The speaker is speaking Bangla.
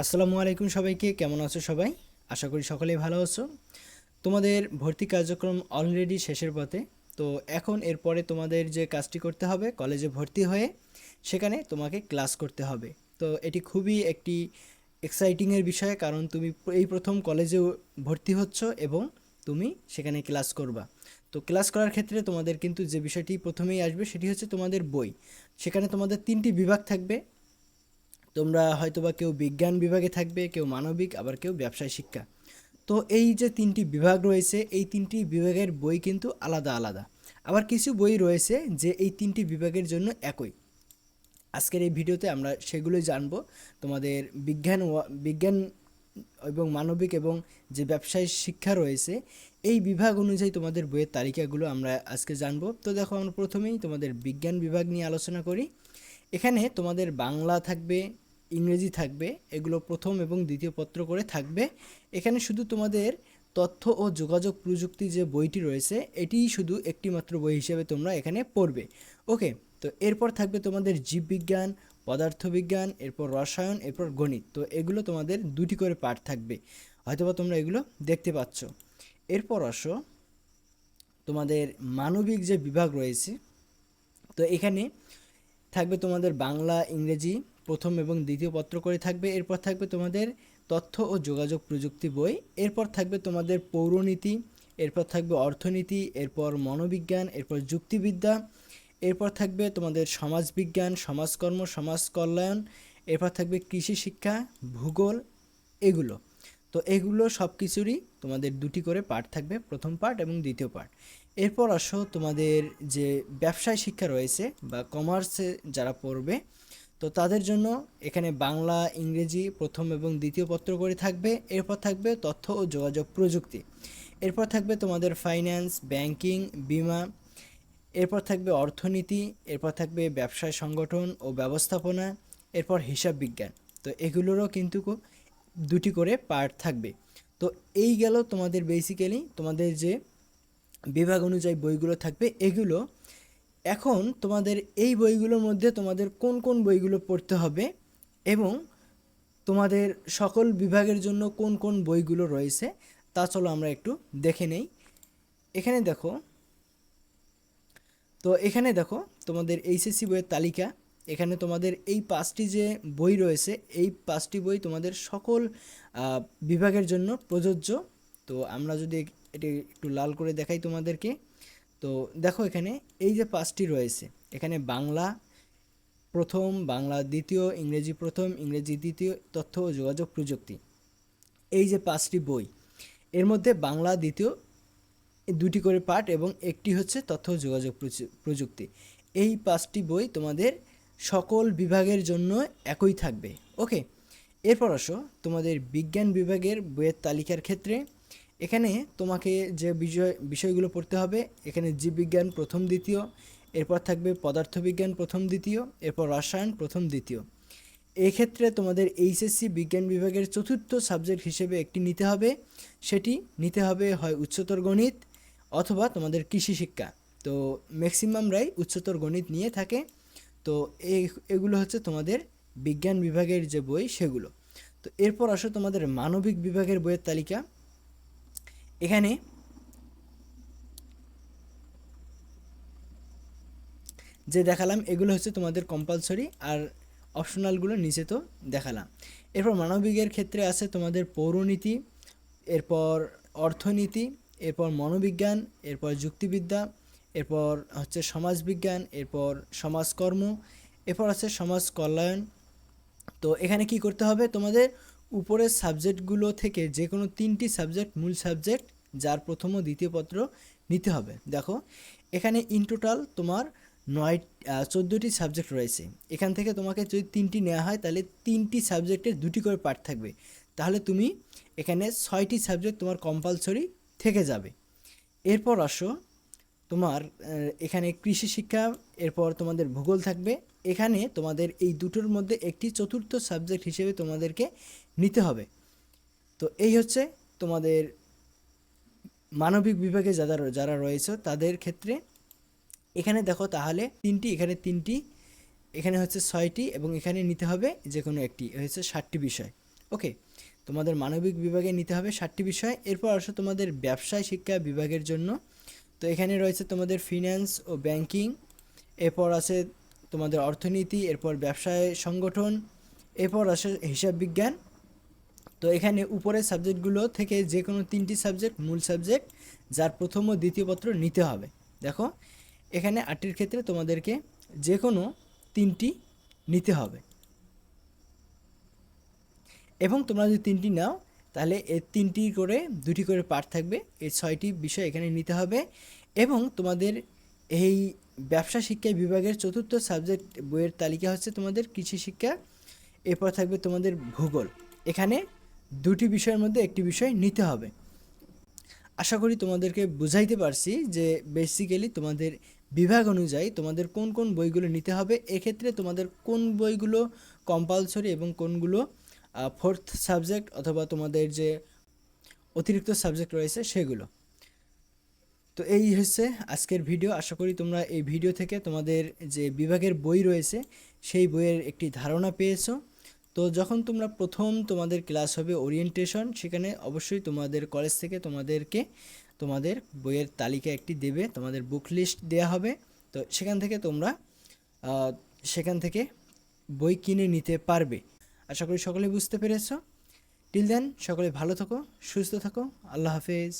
আসসালামু আলাইকুম সবাইকে, কেমন আছো সবাই? আশা করি সকলেই ভালো আছো। তোমাদের ভর্তি কার্যক্রম অলরেডি শেষের পথে। তো এখন এরপরে তোমাদের যে কাজটি করতে হবে, কলেজে ভর্তি হয়ে সেখানে তোমাকে ক্লাস করতে হবে। তো এটি খুবই একটি এক্সাইটিংয়ের বিষয়, কারণ তুমি এই প্রথম কলেজে ভর্তি হচ্ছ এবং তুমি সেখানে ক্লাস করবা। তো ক্লাস করার ক্ষেত্রে তোমাদের কিন্তু যে বিষয়টি প্রথমেই আসবে, সেটি হচ্ছে তোমাদের বই। সেখানে তোমাদের তিনটি বিভাগ থাকবে। তোমরা হয়তোবা কেউ বিজ্ঞান বিভাগে থাকবে, কেউ মানবিক, আবার কেউ ব্যবসায় শিক্ষা। তো এই যে তিনটি বিভাগ রয়েছে, এই তিনটি বিভাগের বই কিন্তু আলাদা আলাদা। আবার কিছু বই রয়েছে যে এই তিনটি বিভাগের জন্য একই। আজকের এই ভিডিওতে আমরা সেগুলোই জানব। তোমাদের বিজ্ঞান বিজ্ঞান এবং মানবিক এবং যে ব্যবসায় শিক্ষা রয়েছে, এই বিভাগ অনুযায়ী তোমাদের বইয়ের তালিকাগুলো আমরা আজকে জানব। তো দেখো, আমরা প্রথমেই তোমাদের বিজ্ঞান বিভাগ নিয়ে আলোচনা করি। এখানে তোমাদের বাংলা থাকবে ইংরেজি থাকবে, এগুলো প্রথম এবং দ্বিতীয় পত্র করে থাকবে। এখানে শুধু তোমাদের তথ্য ও যোগাযোগ প্রযুক্তি যে বইটি রয়েছে, এটিই শুধু একটি মাত্র বই হিসেবে তোমরা এখানে পড়বে। ওকে তো এরপর থাকবে তোমাদের জীববিজ্ঞান, পদার্থবিজ্ঞান, এরপর রসায়ন, এরপর গণিত। তো এগুলো তোমাদের দুটি করে পাঠ থাকবে, হয়তোবা তোমরা এগুলো দেখতে পাচ্ছ। এরপর আসো তোমাদের মানবিক যে বিভাগ রয়েছে, তো এখানে থাকবে তোমাদের বাংলা, ইংরেজি প্রথম এবং দ্বিতীয় পত্র করে থাকবে। এরপর থাকবে তোমাদের তথ্য ও যোগাযোগ প্রযুক্তি বই। এরপর থাকবে তোমাদের পৌরনীতি, এরপর থাকবে অর্থনীতি, এরপর মনোবিজ্ঞান, এরপর যুক্তিবিদ্যা, এরপর থাকবে তোমাদের সমাজবিজ্ঞান, সমাজকর্ম সমাজ কল্যাণ এরপর থাকবে কৃষি শিক্ষা, ভূগোল, এগুলো। তো এগুলো সব কিছুরই তোমাদের দুটি করে পার্ট থাকবে, প্রথম পার্ট এবং দ্বিতীয় পার্ট এরপর আসো তোমাদের যে ব্যবসায় শিক্ষা রয়েছে বা কমার্সে যারা পড়বে তো তাদের জন্য এখানে বাংলা, ইংরেজি প্রথম এবং দ্বিতীয় পত্র করে থাকবে। এরপর থাকবে তথ্য ও যোগাযোগ প্রযুক্তি। এরপর থাকবে তোমাদের ফাইন্যান্স ব্যাংকিং বিমা। এরপর থাকবে অর্থনীতি। এরপর থাকবে ব্যবসায় সংগঠন ও ব্যবস্থাপনা। এরপর হিসাব বিজ্ঞান। তো এগুলোরও কিন্তু দুটি করে পার্ট থাকবে। তো এই গেল তোমাদের বেসিক্যালি তোমাদের যে বিভাগ অনুযায়ী বইগুলো থাকবে, এগুলো এখন তোমাদের এই বইগুলোর মধ্যে তোমাদের কোন কোন বইগুলো পড়তে হবে এবং তোমাদের সকল বিভাগের জন্য কোন কোন বইগুলো রয়েছে তা চলো আমরা একটু দেখে নেই। এখানে দেখো, তো এখানে দেখো তোমাদের এইচএসসি বইয়ের তালিকা। এখানে তোমাদের এই পাঁচটি যে বই রয়েছে, এই পাঁচটি বই তোমাদের সকল বিভাগের জন্য প্রযোজ্য। তো আমরা যদি এটি একটু লাল করে দেখাই তোমাদেরকে। তো দেখো এখানে এই যে পাঁচটি রয়েছে, এখানে বাংলা প্রথম, বাংলা দ্বিতীয়, ইংরেজি প্রথম, ইংরেজি দ্বিতীয়, তথ্য ও যোগাযোগ প্রযুক্তি। এই যে পাঁচটি বই, এর মধ্যে বাংলা দ্বিতীয় দুটি করে পাঠ এবং একটি হচ্ছে তথ্য ও যোগাযোগ প্রযু- প্রযুক্তি। এই পাঁচটি বই তোমাদের সকল বিভাগের জন্য একই থাকবে, ওকে? এরপর আসো তোমাদের বিজ্ঞান বিভাগের বইয়ের তালিকার ক্ষেত্রে। এখানে তোমাকে যে বিষয় বিষয়গুলো পড়তে হবে, এখানে জীববিজ্ঞান প্রথম, দ্বিতীয়, এরপর থাকবে পদার্থবিজ্ঞান প্রথম, দ্বিতীয়, এরপর রসায়ন প্রথম, দ্বিতীয়। এক্ষেত্রে তোমাদের এইচএসসি বিজ্ঞান বিভাগের চতুর্থ সাবজেক্ট হিসেবে একটি নিতে হবে, সেটি নিতে হবে হয় উচ্চতর গণিত অথবা তোমাদের কৃষি শিক্ষা। তো ম্যাক্সিমামরাই উচ্চতর গণিত নিয়ে থাকে। তো এগুলো হচ্ছে তোমাদের বিজ্ঞান বিভাগের যে বই সেগুলো। তো এরপর আসো তোমাদের মানবিক বিভাগের বইয়ের তালিকা। এখানে যে দেখালাম, এগুলো হচ্ছে তোমাদের কম্পালসরি আর অপশনালগুলো নিচে তো দেখালাম। এরপর মানবিকের ক্ষেত্রে আছে তোমাদের পৌরনীতি, এরপর অর্থনীতি, এরপর মনোবিজ্ঞান, এরপর যুক্তিবিদ্যা, এরপর হচ্ছে সমাজবিজ্ঞান, এরপর সমাজকর্ম, এরপর আছে সমাজ কল্যাণ তো এখানে কি করতে হবে? তোমাদের উপরের সাবজেক্টগুলো থেকে যে কোনো তিনটি সাবজেক্ট মূল সাবজেক্ট যার প্রথম ও দ্বিতীয় পত্র নিতে হবে। দেখো, এখানে ইন টোটাল তোমার নয় চোদ্দোটি সাবজেক্ট রয়েছে। এখান থেকে তোমাকে যদি তিনটি নেওয়া হয়, তাহলে তিনটি সাবজেক্টের দুটি করে পার্ট থাকবে। তাহলে তুমি এখানে ছয়টি সাবজেক্ট তোমার কম্পালসরি থেকে যাবে। এরপর আসো, তোমার এখানে কৃষি শিক্ষা, এরপর তোমাদের ভূগোল থাকবে। এখানে তোমাদের এই দুটোর মধ্যে একটি চতুর্থ সাবজেক্ট হিসেবে তোমাদেরকে নিতে হবে। তো এই হচ্ছে তোমাদের মানবিক বিভাগে যারা যারা রয়েছে তাদের ক্ষেত্রে এখানে দেখো তাহলে তিনটি, এখানে তিনটি, এখানে হচ্ছে ছয়টি এবং এখানে নিতে হবে যে কোনো একটি হচ্ছে ষাটটি বিষয়। ওকে, তোমাদের মানবিক বিভাগে নিতে হবে ষাটটি বিষয়। এরপর আসো তোমাদের ব্যবসায় শিক্ষা বিভাগের জন্য। তো এখানে রয়েছে তোমাদের ফিন্যান্স ও ব্যাংকিং এরপর আছে তোমাদের অর্থনীতি, এরপর ব্যবসায় সংগঠন, এরপর আসে হিসাব বিজ্ঞান তো এখানে উপরের সাবজেক্টগুলো থেকে যে কোনো তিনটি সাবজেক্ট, মূল সাবজেক্ট, যার প্রথম ও দ্বিতীয় পত্র নিতে হবে। দেখো, এখানে আটটির ক্ষেত্রে তোমাদেরকে যে কোনো তিনটি নিতে হবে। এবং তোমরা যদি তিনটি নাও, তাহলে এর তিনটি করে, দুটি করে পার্ট থাকবে। এই ছয়টি বিষয় এখানে নিতে হবে। এবং তোমাদের এই ব্যবসা শিক্ষা বিভাগের চতুর্থ সাবজেক্ট বইয়ের তালিকা হচ্ছে তোমাদের কৃষি শিক্ষা, এরপর থাকবে তোমাদের ভূগোল। এখানে দুটি বিষয়ের মধ্যে একটি বিষয় নিতে হবে। আশা করি তোমাদেরকে বুঝাইতে পারছি যে বেসিক্যালি তোমাদের বিভাগ অনুযায়ী তোমাদের কোন কোন বইগুলো নিতে হবে। এক্ষেত্রে তোমাদের কোন বইগুলো কম্পালসরি এবং কোনগুলো ফোর্থ সাবজেক্ট অথবা তোমাদের যে অতিরিক্ত সাবজেক্ট রয়েছে সেগুলো। তো এই হচ্ছে আজকের ভিডিও আশা করি তোমরা এই ভিডিও থেকে তোমাদের যে বিভাগের বই রয়েছে, সেই বইয়ের একটি ধারণা পেয়েছ। তো যখন তোমরা প্রথম তোমাদের ক্লাস হবে ওরিয়েন্টেশন সেখানে অবশ্যই তোমাদের কলেজ থেকে তোমাদেরকে তোমাদের বইয়ের তালিকা একটি দেবে, তোমাদের বুক লিস্ট দেওয়া হবে। তো সেখান থেকে তোমরা সেখান থেকে বই কিনে নিতে পারবে। আশা করি সকলে বুঝতে পেরেছ। টিল দেন সকলে ভালো থাকো, সুস্থ থাকো, আল্লাহ হাফেজ।